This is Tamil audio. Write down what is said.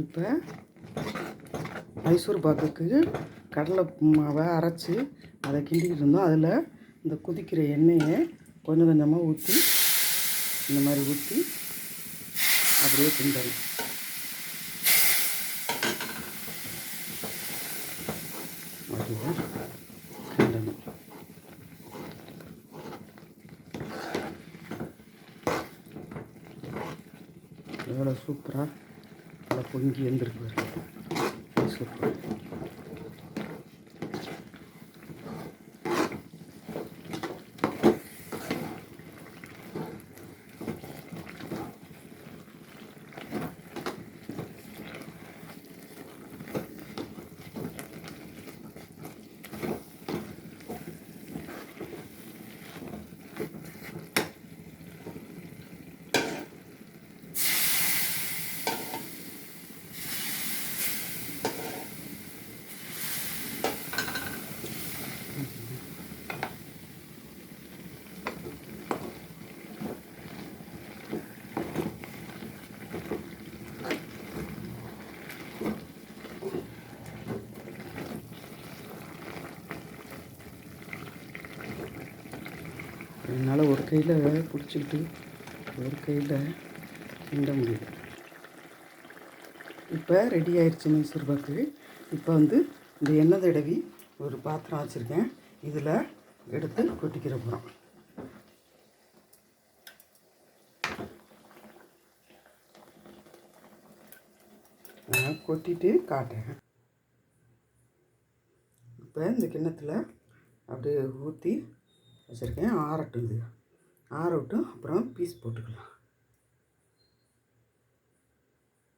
இப்போ மைசூர் பாக்குக்கு கடலை மாவை அரைச்சி அதை கிண்டிக்கிட்டு இருந்தோம். அதில் இந்த கொதிக்கிற எண்ணெயை கொஞ்சம் கொஞ்சமாக ஊற்றி இந்த மாதிரி ஊற்றி அப்படியே கிண்டணும். அப்படியே கிண்டணும். எவ்வளோ சூப்பராக நல்லா பொங்கி எழுந்திருக்கு சூப்பர். என்னால் ஒரு கையில் பிடிச்சிக்கிட்டு ஒரு கையில் கிண்ட முடியல இப்போ ரெடி ஆயிடுச்சு மைசூர் பாக்கு இப்போ வந்து இந்த எண்ணெய் தடவி ஒரு பாத்திரம் வச்சுருக்கேன். இதில் எடுத்து கொட்டிக்கிற போகிறோம் நான் கொட்டிட்டு காட்டுறேன். இப்போ இந்த கிண்ணத்தில் அப்படியே ஊற்றி வச்சுருக்கேன். ஆறட்டும் இது. ஆற அப்புறம் பீஸ் போட்டுக்கலாம்.